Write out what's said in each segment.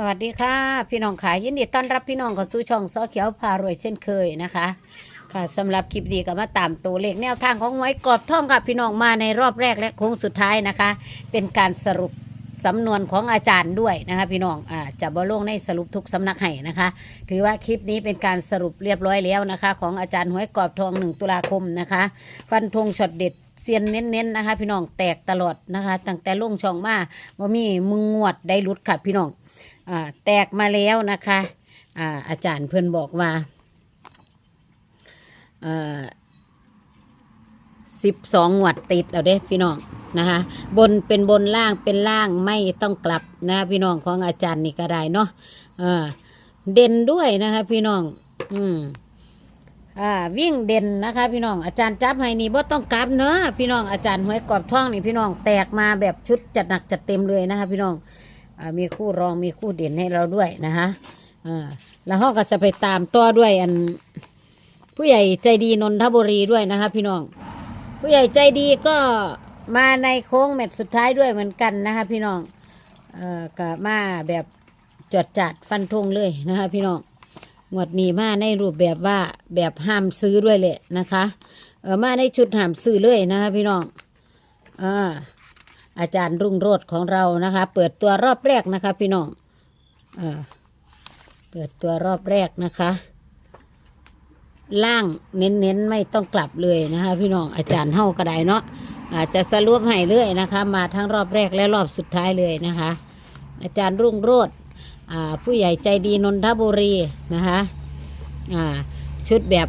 สวัสดีค่ะ พี่น้องขายยินดีต้อนรับพี่น้องเข้าสู่ช่องซอเขียวพารวยเช่นเคยนะคะ ค่ะสำหรับคลิปดีก็มาตามตัวเลขแนวทางของหวยกรอบท่องกับพี่น้องมาในรอบแรกและโค้งสุดท้ายนะคะ เป็นการสรุปสำนวนของอาจารย์ด้วยนะคะพี่น้องอ่าจะบอลงในสรุปทุกสำนักให้นะคะ ถือว่าคลิปนี้เป็นการสรุปเรียบร้อยแล้วนะคะ ของอาจารย์หวยกรอบทองหนึ่งตุลาคมนะคะ ฟันธงช็อตเด็ดเซียนเน้นๆนะคะ พี่น้องแตกตลอดนะคะตั้งแต่ลงช่องมาว่ามีมึงงวดได้รุดค่ะพี่น้อง แตกมาแล้วนะคะอาอาจารย์เพื่อนบอกว่าสิบสองหวดติดแล้วเด้พี่น้องนะคะ บนเป็นบนล่างเป็นล่างไม่ต้องกลับนะพี่น้องของอาจารย์นี่ก็ได้เนาะเด่นด้วยนะคะพี่น้อง อืมอ่าวิ่งเด่นนะคะ พี่น้องอาจารย์จับให้นี่บ่ต้องกลับเนาะพี่น้องอาจารย์หวยกรอบท่องนี่พี่น้องแตกมาแบบชุดจัดหนักจัดเต็มเลยนะคะ พี่น้อง มีคู่รองมีคู่เด่นให้เราด้วยนะคะแล้วเราก็จะไปตามต่อด้วยอัน ผู้ใหญ่ใจดีนนทบุรีด้วยนะคะพี่น้อง ผู้ใหญ่ใจดีก็มาในโค้งแมตช์สุดท้ายด้วยเหมือนกันนะคะพี่น้องเอ่อก็มาแบบจดจัดฟันธงเลยนะคะพี่น้องหมวดนี้มาในรูปแบบว่าแบบห้ามซื้อด้วยแหละนะคะเออมาในชุดห้ามซื้อเลยนะคะพี่น้องอ่า อาจารย์รุ่งโรจน์ของเรานะคะ เปิดตัวรอบแรกนะคะ พี่น้องเออเปิดตัวรอบแรกนะคะ ล่างเน้นๆไม่ต้องกลับเลยนะคะ พี่น้องอาจารย์เฮาก็ได้เนาะอาจจะสรุปให้เรื่อยนะคะ มาทั้งรอบแรกและรอบสุดท้ายเลยนะคะ อาจารย์รุ่งโรจน์อ่าผู้ใหญ่ใจดีนนทบุรีนะคะชุดแบบ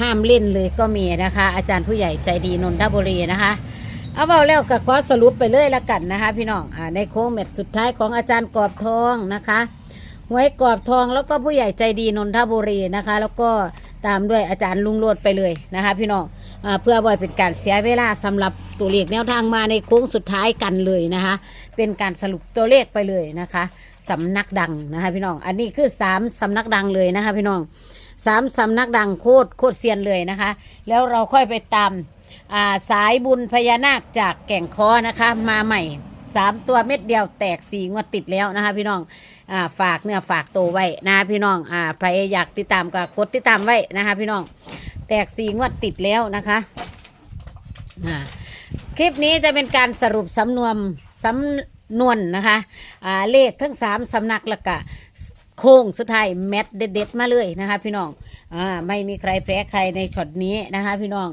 ห้ามเล่นเลยก็มีนะคะ อาจารย์ผู้ใหญ่ใจดีนนทบุรีนะคะ เอาเบาแล้วก็ขอสรุปไปเลยละกันนะคะ พี่น้องอในโค้งแมตช์สุดท้ายของอาจารย์กอบทองนะคะหวยกอบทองแล้วก็ผู้ใหญ่ใจดีนนทบุรีนะคะ แล้วก็ตามด้วยอาจารย์ลุงโรดไปเลยนะคะ พี่น้องอเพื่อบ่อยเป็นการเสียเวลาสำหรับตัวเลขแนวทางมาในโค้งสุดท้ายกันเลยนะคะ เป็นการสรุปตัวเลขไปเลยนะคะสำนักดังนะคะพี่น้อง อันนี้คือสามสำนักดังเลยนะคะพี่น้องสามสำนักดังโคตรโคตรเซียนเลยนะคะ แล้วเราค่อยไปตาม สายบุญพญานาคจากแก่งคอนะคะ มาใหม่สามตัวเม็ดเดียวแตกสี่งวดติดแล้วนะคะพี่น้องอฝากเนื้อฝากตัวไว้นะะพี่น้องอใครอยากติดตามก็กดติดตามไว้นะคะพี่น้องแตกสี่งวดติดแล้วนะคะคลิปนี้จะเป็นการสรุปสำนวนสำนวนนะคะอ่าเลขทั้งสามสำนักละกะ โค้งสุดท้ายแมทเด็ดๆมาเลยนะคะ พี่น้องอ่าไม่มีใครแพ้ใครในช็อตนี้นะคะ พี่น้อง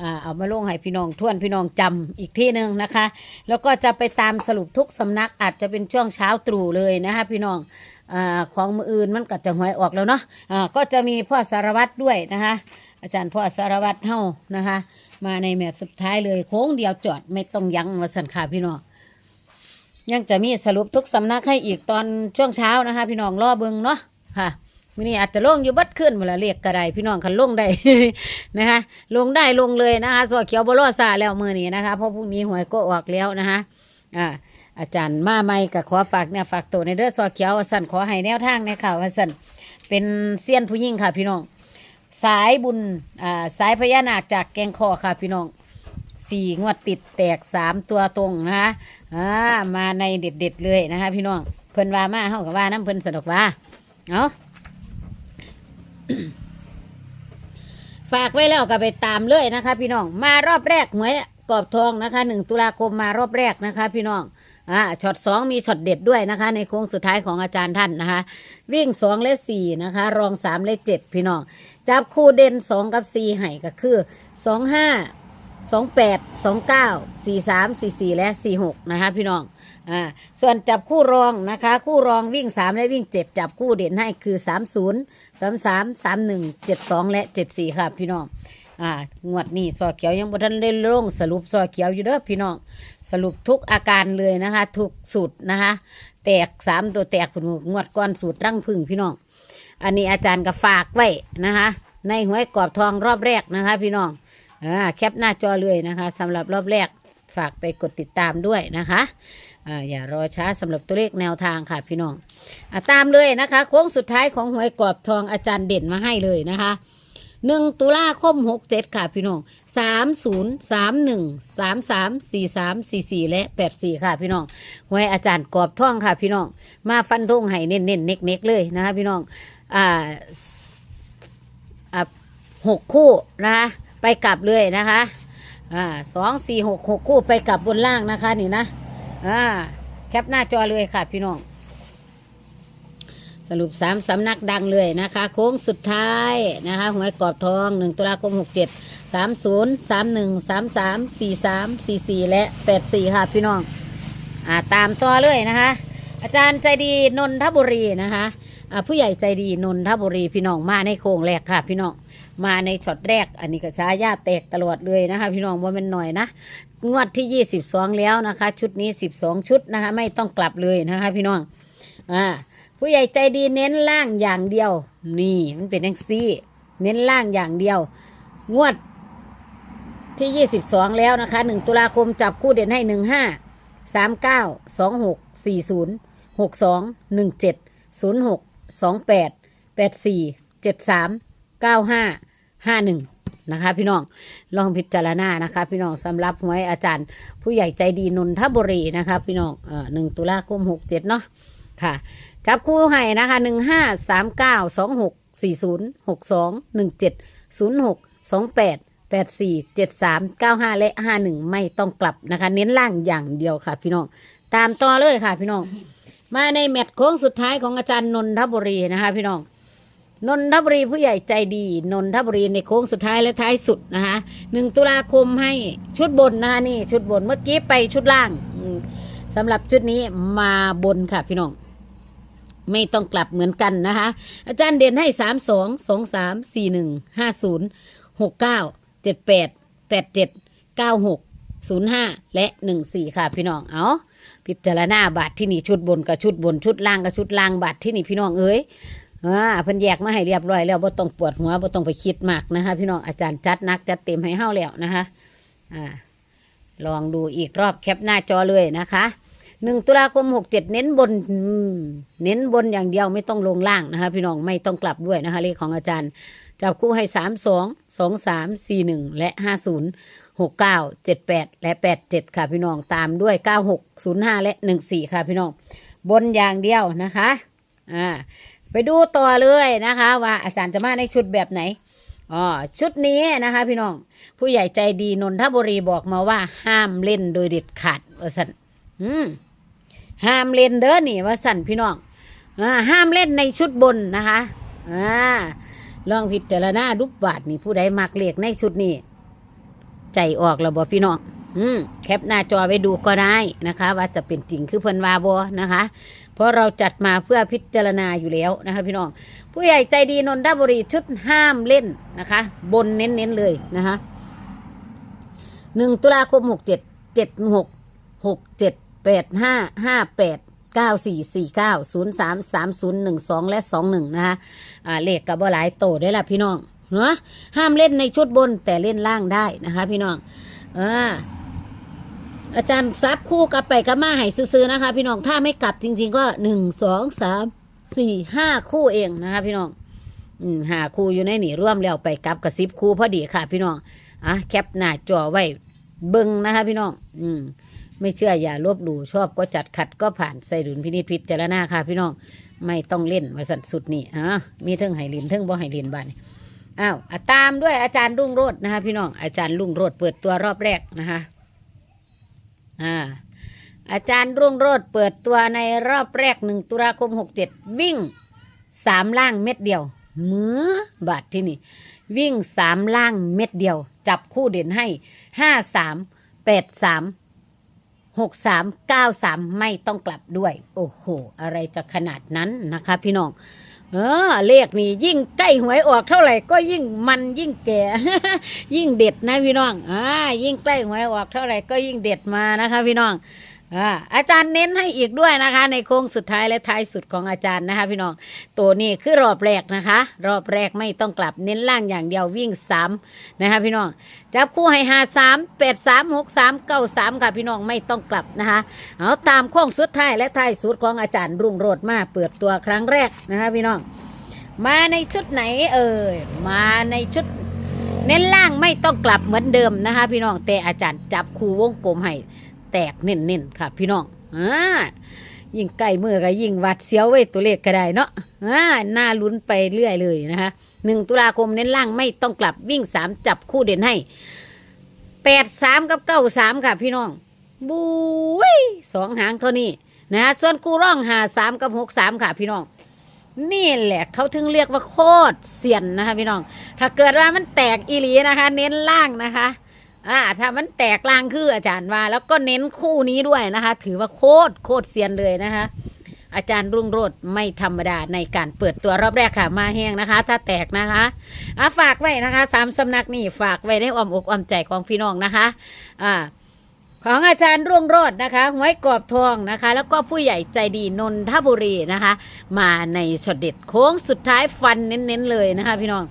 อ่าเอามาลงให้พี่น้องทวนพี่น้องจำอีกที่หนึ่งนะคะ แล้วก็จะไปตามสรุปทุกสำนักอาจจะเป็นช่วงเช้าตรู่เลยนะคะ พี่น้องอาของมืออื่นมันก็จะหวยออกแล้วเนาะอ่าก็จะมีพ่อสารวัตรด้วยนะคะ อาจารย์พ่อสารวัตรเฮานะคะ มาในแมตช์สุดท้ายเลยโค้งเดียวจอดไม่ต้องยั้งมาสันค่ะพี่น้อง ยังจะมีสรุปทุกสำนักให้อีกตอนช่วงเช้านะคะ พี่น้องรอเบิงเนาะค่ะมื่อนี้อาจจะลงอยู่บัดขึ้นเวลาเรียกกระไดพี่น้องคันลงได้นะคะลงได้ลงเลยนะคะสวเขียวบลอซาแล้วมือนี้นะคะเพราะพรุ่งนี้หวยก็ออกแล้วนะคะอ่าอาจารย์มาไม่กับขอฝากเนี่ยฝากตัวในเด้อสวเขียวสั่นขอให้แนวทางในข่าวสั่นเป็นเซียนผู้ยิ่งค่ะ พี่น้อง สายบุญอ่าสายพญานาคจากแกงคอค่ะพี่น้อง สี่งวดติดแตกสามตัวตรงนะคะอ่ามาในเด็ดๆเลยนะคะ พี่น้องเพิ่นว่ามาเฮากับว่าน้ำเพิ่นสนุกว่าเอาฝากไว้แล้วก็ไปตามเลยนะคะ พี่น้องมารอบแรกหวยกรอบทองนะคะหนึ่งตุลาคมมารอบแรกนะคะ พี่น้องอ่าช็อตสองมีช็อตเด็ดด้วยนะคะ ในโค้งสุดท้ายของอาจารย์ท่านนะคะ วิ่งสองและสี่นะคะ รองสามและเจ็ดพี่น้อง จับคู่เด่นสองกับสี่ให้ก็คือสองห้า สองแปดสองเก้าสี่สามสี่สี่และสี่หกนะคะพี่น้องอ่าส่วนจับคู่รองนะคะ คู่รองวิ่งสามและวิ่งเจ็ดจับคู่เด่นให้คือสามศูนย์สามสามสามหนึ่งเจ็ดสองและเจ็ดสี่ค่ะพี่น้องอ่างวดนี้ซอเขียวยังบ่ทันได้ลงสรุปซอเขียวอยู่เด้อพี่น้องสรุปทุกอาการเลยนะคะ ทุกสูตรนะคะ แตกสามตัวแตกผุนงวดก้อนสูตรรังพึ่งพี่น้องอันนี้อาจารย์ก็ฝากไว้นะคะ ในหวยกรอบทองรอบแรกนะคะ พี่น้อง อ่าแคปหน้าจอเลยนะคะสำหรับรอบแรกฝากไปกดติดตามด้วยนะคะอ่าอย่ารอช้าสำหรับตัวเลขแนวทางค่ะพี่น้องอ่าตามเลยนะคะ โค้งสุดท้ายของหวยกรอบทองอาจารย์เด่นมาให้เลยนะคะหนึ่งตุลาคมหกเจ็ดค่ะพี่น้องสามศูนย์สามหนึ่งสามสามสี่สามสี่สี่และแปดสี่ค่ะพี่น้องหวยอาจารย์กรอบท่องค่ะพี่น้อง มาฟันธงให้เน้นเน้นเน็กเน็กเลยนะคะพี่น้อง อ่าอ่าหกคู่นะคะ ไปกลับเลยนะคะอ่าสองสี่หกหกคู่ไปกลับบนล่างนะคะนี่นะอ่าแคปหน้าจอเลยค่ะพี่น้อง สรุปสามสำนักดังเลยนะคะ โค้งสุดท้ายนะคะหวยกรอบทองหนึ่งตุลาคมหกเจ็ดสามศูนย์สามหนึ่งสามสามสี่สามสี่สี่และแปดสี่ค่ะพี่น้องอ่าตามต่อเลยนะคะ อาจารย์ใจดีนนทบุรีนะคะอ่าผู้ใหญ่ใจดีนนทบุรีพี่น้องมาในโค้งแรกค่ะพี่น้อง มาในช็อตแรก อันนี้ก็ช้ายาแตกตลอดเลยนะคะพี่น้องว่ามันหน่อยนะงวดที่ 22 แล้วนะคะ ชุดนี้ 12 ชุดนะคะ ไม่ต้องกลับเลยนะคะพี่น้องอ่าผู้ใหญ่ใจดีเน้นล่างอย่างเดียว นี่มันเป็นองซี่ เน้นล่างอย่างเดียว งวดที่ 22 แล้วนะคะ 1 ตุลาคมจับคู่เด่นให้ 15สามเก้าสองหกสี่ศูนย์หกสองหนึ่ง เก้าห้าห้าหนึ่งนะคะ พี่น้องลองพิจารณานะคะ พี่น้องสำหรับหวยอาจารย์ ผู้ใหญ่ใจดีนนทบุรีนะคะ พี่น้องเอ่อหนึ่งตุลาคมหกเจ็ดเนาะค่ะจับคู่ให้นะคะหนึ่งห้าสามเก้าสองหกสี่ศูนย์หกสองหนึ่งเจ็ดศูนย์หกสองแปดแปดสี่เจ็ดสามเก้าห้าและห้าหนึ่งไม่ต้องกลับนะคะ เน้นล่างอย่างเดียวค่ะ พี่น้องตามต่อเลยค่ะ พี่น้องมาในแมตช์โค้งสุดท้ายของอาจารย์นนทบุรีนะคะ พี่น้อง นนทบุรีผู้ใหญ่ใจดี นนทบุรีในโค้งสุดท้ายและท้ายสุดนะคะหนึ่งตุลาคมให้ชุดบนนะคะนี่ชุดบนเมื่อกี้ไปชุดล่างสำหรับชุดนี้มาบนค่ะพี่น้อง ไม่ต้องกลับเหมือนกันนะคะ อาจารย์เด่นให้สามสองสองสามสี่หนึ่งห้าศูนย์หกเก้าเจ็ดแปดแปดเจ็ดเก้าหกศูนย์ห้าและหนึ่งสี่ค่ะพี่น้องเอาพิจารณาบาทที่นี่ชุดบนกับชุดบนชุดล่างกับชุดล่างบาทที่นี่พี่น้องเอ้ย อ่าเพิ่นแยกมาให้เรียบร้อยแล้วบ่ต้องปวดหัวบ่ต้องไปคิดมากนะคะ พี่น้องอาจารย์จัดนักจัดเต็มให้เฮาแล้วนะคะอ่าลองดูอีกรอบแคปหน้าจอเลยนะคะหนึ่งตุลาคมหกเจ็ดเน้นบนเน้นบนอย่างเดียวไม่ต้องลงล่างนะคะ พี่น้องไม่ต้องกลับด้วยนะคะเลขของอาจารย์ จับคู่ให้สามสองสองสามสี่หนึ่งและห้าศูนย์หกเก้าเจ็ดแปดและแปดเจ็ดค่ะพี่น้องตามด้วยเก้าหกศูนย์ห้าและหนึ่งสี่ค่ะพี่น้อง บนอย่างเดียวนะคะอ่า ไปดูต่อเลยนะคะ ว่าอาจารย์จะมาในชุดแบบไหนอ๋อชุดนี้นะคะ พี่น้องผู้ใหญ่ใจดีนนทบุรีบอกมาว่า ห้ามเล่นโดยเด็ดขาดว่าสันอืมห้ามเล่นเด้อนี่ว่าสันพี่น้องอ่าห้ามเล่นในชุดบนนะคะอ่าลองพิจารณาดุบบาทนี่ผู้ใดมักเลขในชุดนี้ใจออกแล้วบ่พี่น้องอืมแคปหน้าจอไว้ดูก็ได้นะคะ ว่าจะเป็นจริงคือเพิ่นวาบนะคะ เพราะเราจัดมาเพื่อพิจารณาอยู่แล้วนะคะพี่น้อง ผู้ใหญ่ใจดีนนทบุรีชุดห้ามเล่นนะคะ บนเน้นๆเลยนะคะหนึ่งตุลาคมหกเจ็ดเจ็ดหกหกเจ็ดแปดห้าห้าแปดเก้าสี่สี่เก้าศูนย์สามสามศูนย์หนึ่งสองและสองหนึ่งนะคะอ่าเลขกับบ่หลายโตได้ละพี่น้องเนาะห้ามเล่นในชุดบนแต่เล่นล่างได้นะคะ พี่น้องอ่า อาจารย์ซับคู่กลับไปกลับมาให้ซื้อๆนะคะ พี่น้องถ้าไม่กลับจริง ๆ ก็หนึ่งสองสามสี่ห้าคู่เองนะคะ พี่น้องอืมหาคู่อยู่ในนี่ร่วมแล้วไปกลับกับซิบคู่พอดีค่ะ พี่น้องอะแคปหน้าจอไว้เบิ้งนะคะ พี่น้อง อืมไม่เชื่ออย่าลบหลู่ชอบก็จัดขัดก็ผ่านใส่ดุลพินิจพิจารณาค่ะ พี่น้องไม่ต้องเล่นว่าสันสุดนี่อะมีเทิงไห้ลินเทิงบ่ไห้ลินบ้านอ้าวอะตามด้วยอาจารย์รุ่งโรจน์นะคะ พี่น้องอาจารย์รุ่งโรจน์เปิดตัวรอบแรกนะคะ อ่าอาจารย์รุ่งโรจน์เปิดตัวในรอบแรกหนึ่งตุลาคมหกเจ็ดวิ่งสามล่างเม็ดเดียวเมือบาทที่นี่ วิ่งสามล่างเม็ดเดียว จับคู่เด่นให้ห้าสามแปดสามหกสามเก้าสามไม่ต้องกลับด้วย โอ้โห อะไรจะขนาดนั้นนะคะพี่น้อง เออเลขนี่ยิ่งใกล้หวยออกเท่าไหร่ก็ยิ่งมันยิ่งแก่ ยิ่งเด็ดนะพี่น้องอ่ายิ่งใกล้หวยออกเท่าไหร่ก็ยิ่งเด็ดมานะคะพี่น้อง อาจารย์เน้นให้อีกด้วยนะคะ ในโค้งสุดท้ายและท้ายสุดของอาจารย์นะคะ พี่น้องตัวนี้คือรอบแรกนะคะ รอบแรกไม่ต้องกลับเน้นล่างอย่างเดียววิ่งสามนะคะพี่น้องจับคู่ให้หาสามแปดสามหกสามเก้าสามค่ะพี่น้องไม่ต้องกลับนะคะเอาตามโค้งสุดท้ายและท้ายสุดของอาจารย์รุ่งโรจน์มาเปิดตัวครั้งแรกนะคะพี่น้องมาในชุดไหนเอ่ยมาในชุดเน้นล่างไม่ต้องกลับเหมือนเดิมนะคะ พี่น้องแต่อาจารย์จับคู่วงกลมให้ แตกเน้นๆค่ะ พี่น้องอ่ายิ่งใกล้มือก็ยิ่งวัดเสียวเว้ยตัวเลขก็ได้เนาะอ่าน่าลุ้นไปเรื่อยเลยนะคะหนึ่งตุลาคมเน้นล่างไม่ต้องกลับวิ่งสามจับคู่เด่นให้แปดสามกับเก้าสามค่ะพี่น้องบุ้ยสองหางเท่านี้นะคะส่วนกูร่องหาสามกับหกสามค่ะพี่น้อง นี่แหละเขาถึงเรียกว่าโคตรเสียนนะคะพี่น้อง ถ้าเกิดว่ามันแตกอีหลีนะคะ เน้นล่างนะคะ อ่าถ้ามันแตกล่างคืออาจารย์ว่า แล้วก็เน้นคู่นี้ด้วยนะคะ ถือว่าโคตรโคตรเซียนเลยนะคะ อาจารย์รุ่งโรจน์ไม่ธรรมดาในการเปิดตัวรอบแรกค่ะมาแห้งนะคะ ถ้าแตกนะคะอะฝากไว้นะคะสามสำนักนี่ฝากไว้ในอ้อมอกอ้อมใจของพี่น้องนะคะอ่าของอาจารย์รุ่งโรจน์นะคะหวยกรอบทองนะคะ แล้วก็ผู้ใหญ่ใจดีนนทบุรีนะคะ มาในช็อตเด็ดโค้งสุดท้ายฟันเน้นๆเลยนะคะพี่น้อง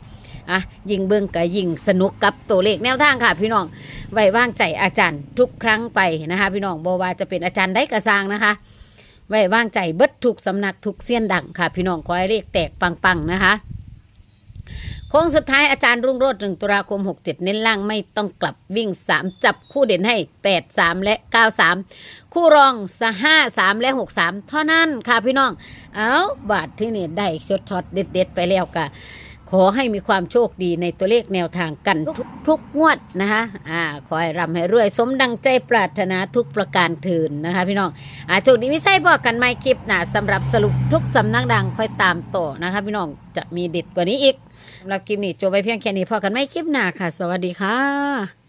อะยิงเบิ้งกับยิงสนุกกับตัวเลขแนวทางค่ะ พี่น้องไว้วางใจอาจารย์ทุกครั้งไปนะคะ พี่น้องบอว่าจะเป็นอาจารย์ได้กระซางนะคะ ไว้วางใจเบิดทุกสำนักทุกเสี้ยนดังค่ะ พี่น้องขอให้เลขแตกปังๆนะคะโค้งสุดท้ายอาจารย์รุ่งโรจน์หนึ่งตุลาคม 67 เน้นล่างไม่ต้องกลับวิ่ง 3 จับคู่เด่นให้ 8 3 และ 9 3 คู่รองสห้าสามและ 6 3 เท่านั้นค่ะพี่น้อง เอาบาทที่นี่ได้ช็อตช็อตๆเด็ด ๆ ไปแล้วค่ะ ขอให้มีความโชคดีในตัวเลขแนวทางกันทุกทุกงวดนะคะอ่าขอให้ร่ำให้รวย สมดังใจปรารถนาทุกประการเถินนะคะ พี่น้องอ่าโชคดีไม่ใช่บอกกันไม่คลิปหนะสำหรับสรุปทุกสำนักดังค่อยตามต่อนะคะ พี่น้องจะมีเด็ดกว่านี้อีกสำหรับคลิปนี้จบไปเพียงแค่นี้พอกันไม่คลิปหน้าค่ะ สวัสดีค่ะ